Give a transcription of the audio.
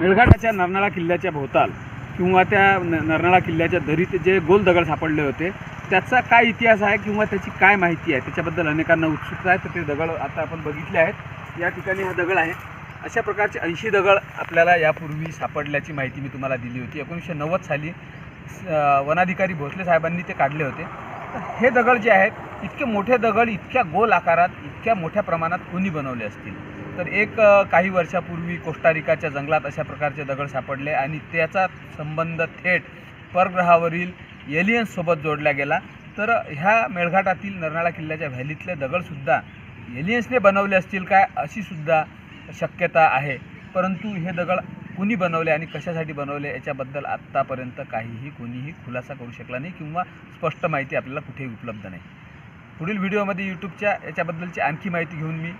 मेळघाटाच्या नरनाळा किल्ल्याच्या भोवताल किंवा त्या न- नरनाळा किल्ल्याच्या दरीत जे गोल दगड सापडले होते त्याचा काय इतिहास आहे किंवा त्याची काय माहिती आहे? त्याच्याबद्दल अनेकांना उत्सुकता आहे तर ते दगड आता आपण बघितले आहेत. या ठिकाणी हा दगड आहे. अशा प्रकारचे ऐंशी दगड आपल्याला यापूर्वी सापडल्याची माहिती मी तुम्हाला दिली होती. एकोणीसशे नव्वद साली वनाधिकारी भोसले साहेबांनी ते काढले होते. तर हे दगड जे आहेत इतके मोठे दगड इतक्या गोल आकारात इतक्या मोठ्या प्रमाणात कोणी बनवले असतील. तर एक काही वर्षापूर्वी कोस्टारिकाच्या जंगलात अशा प्रकारचे दगड सापडले आणि त्याचा संबंध थेट परग्रहावरील एलियन्ससोबत जोडला गेला. तर ह्या मेळघाटातील नरनाळा किल्ल्याच्या व्हॅलीतले दगडसुद्धा एलियन्सने बनवले असतील काय अशी सुद्धा शक्यता आहे. परंतु हे दगड कुणी बनवले आणि कशासाठी बनवले याच्याबद्दल आत्तापर्यंत काहीही कोणीही खुलासा करू शकला नाही किंवा स्पष्ट माहिती आपल्याला कुठेही उपलब्ध नाही. पुढील व्हिडिओमध्ये यूट्यूबच्या याच्याबद्दलची आणखी माहिती घेऊन मी